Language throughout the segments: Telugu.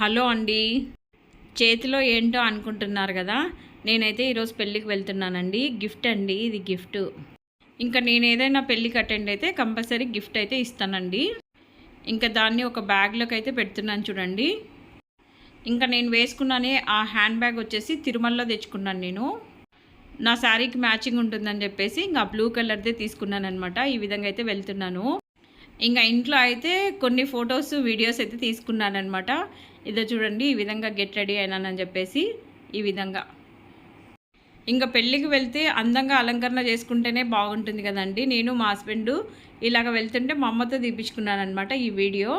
హలో అండి. చేతిలో ఏంటో అనుకుంటున్నారు కదా? నేనైతే ఈరోజు పెళ్ళికి వెళ్తున్నానండి. గిఫ్ట్ అండి ఇది గిఫ్ట్. ఇంకా నేను ఏదైనా పెళ్ళికి అటెండ్ అయితే కంపల్సరీ గిఫ్ట్ అయితే ఇస్తానండి. ఇంకా దాన్ని ఒక బ్యాగ్లోకి అయితే పెడుతున్నాను చూడండి. ఇంకా నేను వేసుకున్నానే ఆ హ్యాండ్ బ్యాగ్ వచ్చేసి తిరుమలలో తెచ్చుకున్నాను నేను. నా శారీకి మ్యాచింగ్ ఉంటుందని చెప్పేసి ఇంకా బ్లూ కలర్దే తీసుకున్నాను అనమాట ఈ విధంగా అయితే వెళ్తున్నాను. ఇంకా ఇంట్లో అయితే కొన్ని ఫొటోస్ వీడియోస్ అయితే తీసుకున్నాను అనమాట ఇదో చూడండి ఈ విధంగా గెట్ రెడీ అయినానని చెప్పేసి ఈ విధంగా. ఇంకా పెళ్ళికి వెళ్తే అందంగా అలంకరణ చేసుకుంటేనే బాగుంటుంది కదండి. నేను మా హస్బెండ్ ఇలాగ వెళ్తుంటే మా అమ్మతో తీపించుకున్నాను అనమాట ఈ వీడియో.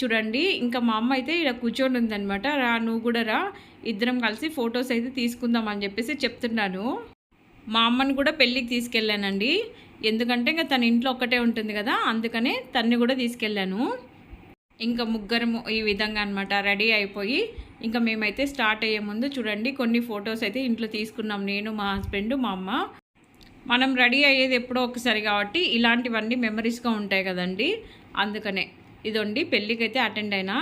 చూడండి ఇంకా మా అమ్మ అయితే ఇక్కడ కూర్చొని ఉందనమాట రా నువ్వు కూడా రా ఇద్దరం కలిసి ఫొటోస్ అయితే తీసుకుందాం అని చెప్పేసి చెప్తున్నాను. మా అమ్మని కూడా పెళ్ళికి తీసుకెళ్ళానండి. ఎందుకంటే ఇంకా తన ఇంట్లో ఒక్కటే ఉంటుంది కదా అందుకనే తన్ని కూడా తీసుకెళ్ళాను. ఇంకా ముగ్గురము ఈ విధంగా అనమాట రెడీ అయిపోయి ఇంకా మేమైతే స్టార్ట్ అయ్యే ముందు చూడండి కొన్ని ఫొటోస్ అయితే ఇంట్లో తీసుకున్నాం. నేను మా హస్బెండ్ మా అమ్మ. మనం రెడీ అయ్యేది ఎప్పుడో ఒకసారి కాబట్టి ఇలాంటివన్నీ మెమరీస్గా ఉంటాయి కదండి. అందుకనే ఇదండి పెళ్ళికైతే అటెండ్ అయినా.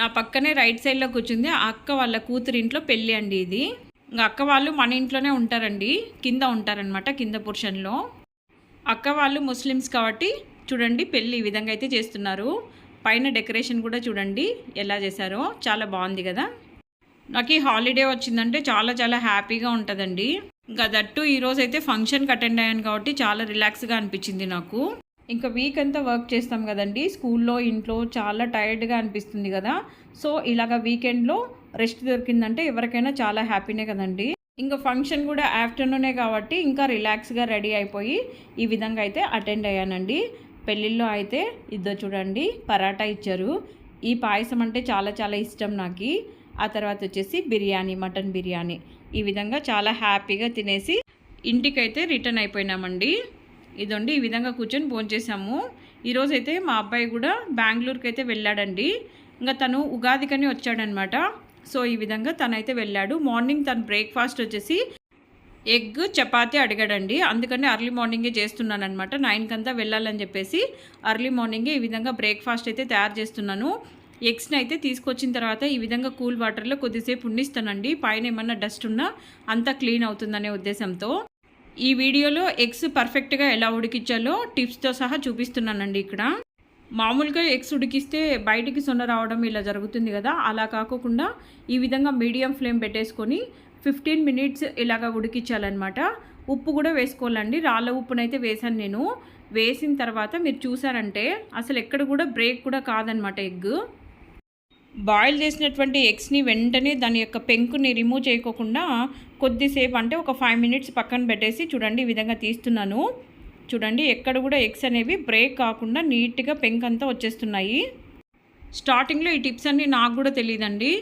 నా పక్కనే రైట్ సైడ్లో కూర్చుంది ఆ అక్క వాళ్ళ కూతురి ఇంట్లో పెళ్ళి అండి ఇది. ఇంకా అక్క వాళ్ళు మన ఇంట్లోనే ఉంటారండి కింద ఉంటారనమాట కింద పురుషన్లో. అక్క వాళ్ళు ముస్లిమ్స్ కాబట్టి చూడండి పెళ్ళి ఈ విధంగా అయితే చేస్తున్నారు. పైన డెకరేషన్ కూడా చూడండి ఎలా చేశారో. చాలా బాగుంది కదా. నాకు ఈ హాలిడే వచ్చిందంటే చాలా చాలా హ్యాపీగా ఉంటుందండి. ఇంకా దట్టు ఈరోజు అయితే ఫంక్షన్కి అటెండ్ అయ్యాను కాబట్టి చాలా రిలాక్స్గా అనిపించింది నాకు. ఇంకా వీక్ అంతా వర్క్ చేస్తాం కదండి. స్కూల్లో ఇంట్లో చాలా టైర్డ్గా అనిపిస్తుంది కదా. సో ఇలాగ వీకెండ్లో రెస్ట్ దొరికిందంటే ఎవరికైనా చాలా హ్యాపీనే కదండి. ఇంకా ఫంక్షన్ కూడా ఆఫ్టర్నూనే కాబట్టి ఇంకా రిలాక్స్గా రెడీ అయిపోయి ఈ విధంగా అయితే అటెండ్ అయ్యానండి. పెళ్ళిళ్ళలో అయితే ఇద్దరు చూడండి పరాటా ఇచ్చారు. ఈ పాయసం అంటే చాలా చాలా ఇష్టం నాకు. ఆ తర్వాత వచ్చేసి బిర్యానీ మటన్ బిర్యానీ. ఈ విధంగా చాలా హ్యాపీగా తినేసి ఇంటికైతే రిటర్న్ అయిపోయినామండి. ఇదండి ఈ విధంగా కూర్చొని భోంచేసాము ఈరోజైతే మా అబ్బాయి కూడా బెంగళూరుకి అయితే వెళ్ళాడండి. ఇంకా తను ఉగాదికని వచ్చాడనమాట. సో ఈ విధంగా తనైతే వెళ్ళాడు. మార్నింగ్ తను బ్రేక్ఫాస్ట్ వచ్చేసి ఎగ్ చపాతీ అడిగాడండి. అందుకని అర్లీ మార్నింగే చేస్తున్నాను అనమాట నైన్కంతా వెళ్ళాలని చెప్పేసి అర్లీ మార్నింగే ఈ విధంగా బ్రేక్ఫాస్ట్ అయితే తయారు చేస్తున్నాను. ఎగ్స్ని అయితే తీసుకొచ్చిన తర్వాత ఈ విధంగా కూల్ వాటర్లో కొద్దిసేపు ఉండిస్తానండి. పైన ఏమన్నా డస్ట్ ఉన్నా అంతా క్లీన్ అవుతుందనే ఉద్దేశంతో. ఈ వీడియోలో ఎగ్స్ పర్ఫెక్ట్గా ఎలా ఉడికించాలో టిప్స్తో సహా చూపిస్తున్నానండి ఇక్కడ. మామూలుగా ఎగ్స్ ఉడికిస్తే బయటికి సొన్న రావడం ఇలా జరుగుతుంది కదా. అలా కాకుండా ఈ విధంగా మీడియం ఫ్లేమ్ పెట్టేసుకొని ఫిఫ్టీన్ మినిట్స్ ఇలాగ ఉడికించాలన్నమాట. ఉప్పు కూడా వేసుకోవాలండి. రాళ్ళ ఉప్పునైతే వేసాను నేను. వేసిన తర్వాత మీరు చూసారంటే అసలు ఎక్కడ కూడా బ్రేక్ కూడా కాదనమాట ఎగ్. బాయిల్ చేసినటువంటి ఎగ్స్ని వెంటనే దాని యొక్క పెంకుని రిమూవ్ చేయకోకుండా కొద్దిసేపు అంటే ఒక ఫైవ్ మినిట్స్ పక్కన పెట్టేసి చూడండి ఈ విధంగా తీస్తున్నాను. చూడండి ఎక్కడ కూడా ఎగ్స్ అనేవి బ్రేక్ కాకుండా నీట్గా పెంక్ అంతా వచ్చేస్తున్నాయి. స్టార్టింగ్లో ఈ టిప్స్ అన్నీ నాకు కూడా తెలియదండి.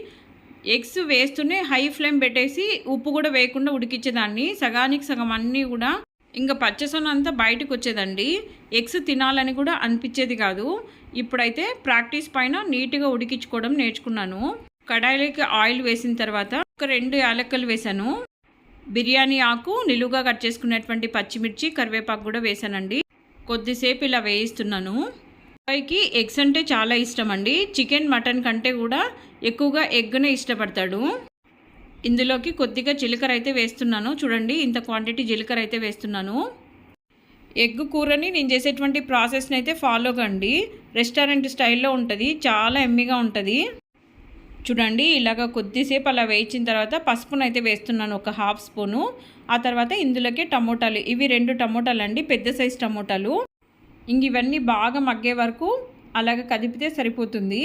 ఎగ్స్ వేస్తూనే హై ఫ్లేమ్ పెట్టేసి ఉప్పు కూడా వేయకుండా ఉడికించేదాన్ని సగానికి సగం అన్నీ కూడా ఇంకా పచ్చసొన అంతా బయటకు వచ్చేదండి. ఎగ్స్ తినాలని కూడా అనిపించేది కాదు. ఇప్పుడైతే ప్రాక్టీస్ పైన నీట్గా ఉడికించుకోవడం నేర్చుకున్నాను. కడాయిలోకి ఆయిల్ వేసిన తర్వాత ఒక రెండు యాలక్కలు వేశాను. బిర్యానీ ఆకు నిలువుగా కట్ చేసుకునేటువంటి పచ్చిమిర్చి కరివేపాకు కూడా వేసానండి. కొద్దిసేపు ఇలా వేయిస్తున్నాను. అబ్బాయికి ఎగ్స్ అంటే చాలా ఇష్టం అండి చికెన్ మటన్ కంటే కూడా ఎక్కువగా ఎగ్నే ఇష్టపడతాడు. ఇందులోకి కొద్దిగా జీలకర్ర అయితే వేస్తున్నాను. చూడండి ఇంత క్వాంటిటీ జీలకర్ర అయితే వేస్తున్నాను. ఎగ్ కూరని నేను చేసేటువంటి ప్రాసెస్ని అయితే ఫాలో కండి. రెస్టారెంట్ స్టైల్లో ఉంటుంది చాలా ఎమ్మిగా ఉంటుంది. చూడండి ఇలాగ కొద్దిసేపు అలా వేయించిన తర్వాత పసుపును అయితే వేస్తున్నాను ఒక హాఫ్ స్పూను. ఆ తర్వాత ఇందులోకి టమోటాలు ఇవి రెండు టమోటాలు అండి పెద్ద సైజు టమోటాలు. ఇంక ఇవన్నీ బాగా మగ్గే వరకు అలాగ కదిపితే సరిపోతుంది.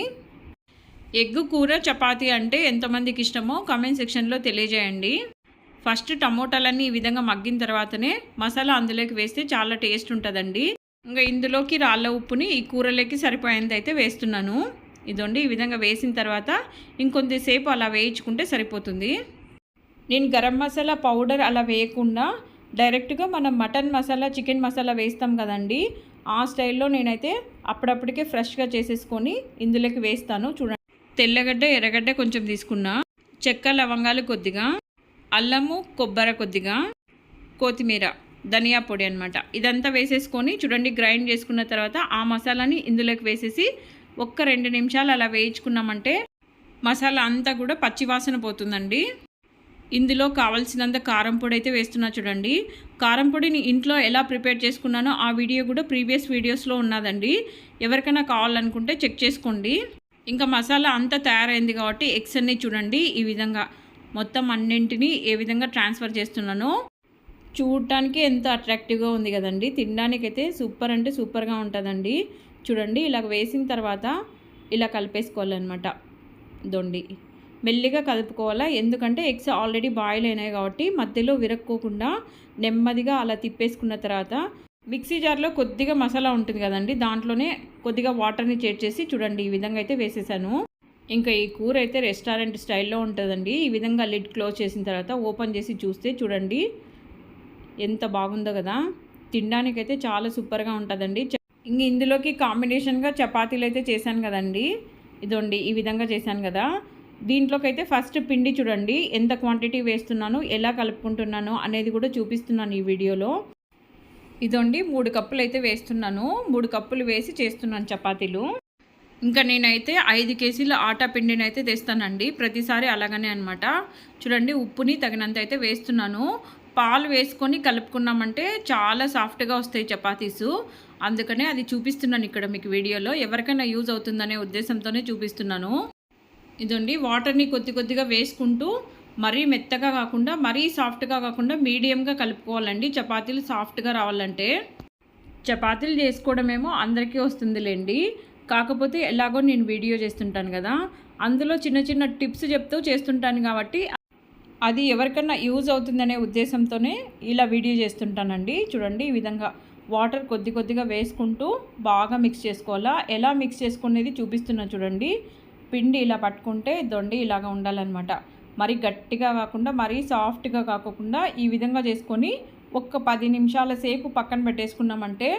ఎగ్ కూర చపాతీ అంటే ఎంతమందికి ఇష్టమో కామెంట్ సెక్షన్లో తెలియజేయండి. ఫస్ట్ టమోటాలన్నీ ఈ విధంగా మగ్గిన తర్వాతనే మసాలా అందులోకి వేస్తే చాలా టేస్ట్ ఉంటుందండి. ఇంకా ఇందులోకి రాళ్ళ ఉప్పుని ఈ కూరలోకి సరిపోయేంత అయితే వేస్తున్నాను. ఇదండి. ఈ విధంగా వేసిన తర్వాత ఇంకొంతసేపు అలా వేయించుకుంటే సరిపోతుంది. నేను గరం మసాలా పౌడర్ అలా వేయకుండా డైరెక్ట్గా మనం మటన్ మసాలా చికెన్ మసాలా వేస్తాం కదండి. ఆ స్టైల్లో నేనైతే అప్పుడప్పటికే ఫ్రెష్గా చేసేసుకొని ఇందులోకి వేస్తాను. చూడండి. తెల్లగడ్డ ఎర్రగడ్డ కొంచెం తీసుకున్నా. చెక్క లవంగాలు కొద్దిగా. అల్లము కొబ్బరి కొద్దిగా. కొత్తిమీర ధనియా పొడి అనమాట ఇదంతా వేసేసుకొని చూడండి గ్రైండ్ చేసుకున్న తర్వాత ఆ మసాలాని ఇందులోకి వేసేసి ఒక్క రెండు నిమిషాలు అలా వేయించుకున్నామంటే మసాలా అంతా కూడా పచ్చివాసన పోతుందండి. ఇందులో కావాల్సినంత కారం పొడి అయితే వేస్తున్నా చూడండి. కారం పొడిని ఇంట్లో ఎలా ప్రిపేర్ చేసుకున్నానో ఆ వీడియో కూడా ప్రీవియస్ వీడియోస్లో ఉన్నదండి. ఎవరికైనా కావాలనుకుంటే చెక్ చేసుకోండి. ఇంకా మసాలా అంతా తయారైంది కాబట్టి ఎగ్స్ అన్నీ చూడండి ఈ విధంగా మొత్తం అన్నింటినీ ఏ విధంగా ట్రాన్స్ఫర్ చేస్తున్నానో. చూడటానికి ఎంత అట్రాక్టివ్గా ఉంది కదండి. తినడానికైతే సూపర్ అంటే సూపర్గా ఉంటుందండి. చూడండి ఇలా వేసిన తర్వాత ఇలా కలిపేసుకోవాలన్నమాట దొండి. మెల్లిగా కలుపుకోవాలా? ఎందుకంటే ఎగ్స్ ఆల్రెడీ బాయిల్ అయినాయి కాబట్టి మధ్యలో విరక్కోకుండా నెమ్మదిగా అలా తిప్పేసుకున్న తర్వాత మిక్సీ జార్లో కొద్దిగా మసాలా ఉంటుంది కదండి దాంట్లోనే కొద్దిగా వాటర్ని చేర్చేసి చూడండి ఈ విధంగా అయితే వేసేసాను. ఇంకా ఈ కూర అయితే రెస్టారెంట్ స్టైల్లో ఉంటుందండి. ఈ విధంగా లిడ్ క్లోజ్ చేసిన తర్వాత ఓపెన్ చేసి చూస్తే చూడండి ఎంత బాగుందో కదా. తినడానికైతే చాలా సూపర్గా ఉంటుందండి. ఇంక ఇందులోకి కాంబినేషన్గా చపాతీలు అయితే చేశాను కదండి. ఇదండి ఈ విధంగా చేశాను కదా. దీంట్లోకైతే ఫస్ట్ పిండి చూడండి ఎంత క్వాంటిటీ వేస్తున్నాను ఎలా కలుపుకుంటున్నాను అనేది కూడా చూపిస్తున్నాను ఈ వీడియోలో. ఇదండి మూడు కప్పులు అయితే వేస్తున్నాను మూడు కప్పులు వేసి చేస్తున్నాను చపాతీలు. ఇంకా నేనైతే ఐదు కేజీల ఆటా పిండిని అయితే తెస్తానండి ప్రతిసారి అలాగనే అనమాట చూడండి ఉప్పుని తగినంత అయితే వేస్తున్నాను. పాలు వేసుకొని కలుపుకున్నామంటే చాలా సాఫ్ట్గా వస్తాయి చపాతీసు. అందుకనే అది చూపిస్తున్నాను ఇక్కడ మీకు వీడియోలో. ఎవరికైనా యూజ్ అవుతుందనే ఉద్దేశంతోనే చూపిస్తున్నాను. ఇదండి వాటర్ని కొద్ది కొద్దిగా వేసుకుంటూ మరీ మెత్తగా కాకుండా మరీ సాఫ్ట్గా కాకుండా మీడియంగా కలుపుకోవాలండి. చపాతీలు సాఫ్ట్గా రావాలంటే చపాతీలు చేసుకోవడమేమో అందరికీ వస్తుందిలేండి. కాకపోతే ఎలాగో నేను వీడియో చేస్తుంటాను కదా. అందులో చిన్న చిన్న టిప్స్ చెప్తూ చేస్తుంటాను కాబట్టి అది ఎవరికన్నా యూజ్ అవుతుందనే ఉద్దేశంతోనే ఇలా వీడియో చేస్తుంటానండి. చూడండి ఈ విధంగా వాటర్ కొద్ది కొద్దిగా వేసుకుంటూ బాగా మిక్స్ చేసుకోవాలా? ఎలా మిక్స్ చేసుకునేది చూపిస్తున్నా చూడండి. పిండి ఇలా పట్టుకుంటే దొండి ఇలాగ ఉండాలన్నమాట. మరి గట్టిగా కాకుండా మరీ సాఫ్ట్గా కాకుండా ఈ విధంగా చేసుకొని ఒక్క పది నిమిషాల సేపు పక్కన పెట్టేసుకున్నామంటే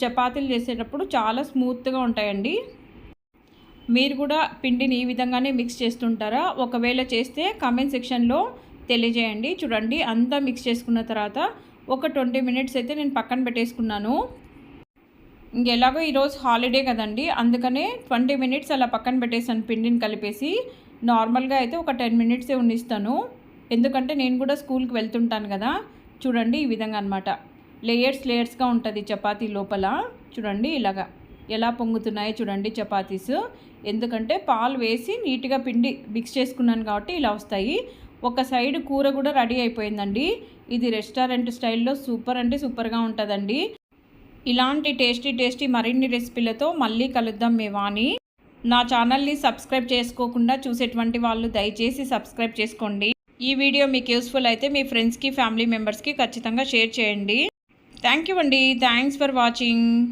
చపాతీలు చేసేటప్పుడు చాలా స్మూత్గా ఉంటాయండి. మీరు కూడా పిండిని ఈ విధంగానే మిక్స్ చేస్తుంటారా? ఒకవేళ చేస్తే కామెంట్ సెక్షన్లో తెలియజేయండి. చూడండి అంతా మిక్స్ చేసుకున్న తర్వాత ఒక ట్వంటీ మినిట్స్ అయితే నేను పక్కన పెట్టేసుకున్నాను. ఇంకెలాగో ఈరోజు హాలిడే కదండి అందుకనే ట్వంటీ మినిట్స్ అలా పక్కన పెట్టేసాను పిండిని కలిపేసి. నార్మల్గా అయితే ఒక టెన్ మినిట్సే ఉండిస్తాను. ఎందుకంటే నేను కూడా స్కూల్కి వెళ్తుంటాను కదా. చూడండి ఈ విధంగా అనమాట లేయర్స్ లేయర్స్గా ఉంటుంది చపాతీ లోపల. చూడండి ఇలాగా ఎలా పొంగుతున్నాయో చూడండి చపాతీస్. ఎందుకంటే పాలు వేసి నీట్గా పిండి మిక్స్ చేసుకున్నాను కాబట్టి ఇలా వస్తాయి. ఒక సైడ్ కూర కూడా రెడీ అయిపోయిందండి. ఇది రెస్టారెంట్ స్టైల్లో సూపర్ అంటే సూపర్గా ఉంటుందండి. ఇలాంటి టేస్టీ టేస్టీ మరిన్ని రెసిపీలతో మళ్ళీ కలుద్దాం మేవాని నా ఛానల్ని సబ్స్క్రైబ్ చేసుకోకుండా చూసేటువంటి వాళ్ళు దయచేసి సబ్స్క్రైబ్ చేసుకోండి. ఈ వీడియో మీకు యూస్ఫుల్ అయితే మీ ఫ్రెండ్స్కి ఫ్యామిలీ మెంబర్స్కి ఖచ్చితంగా షేర్ చేయండి. థ్యాంక్ యూ అండి. Thanks for watching.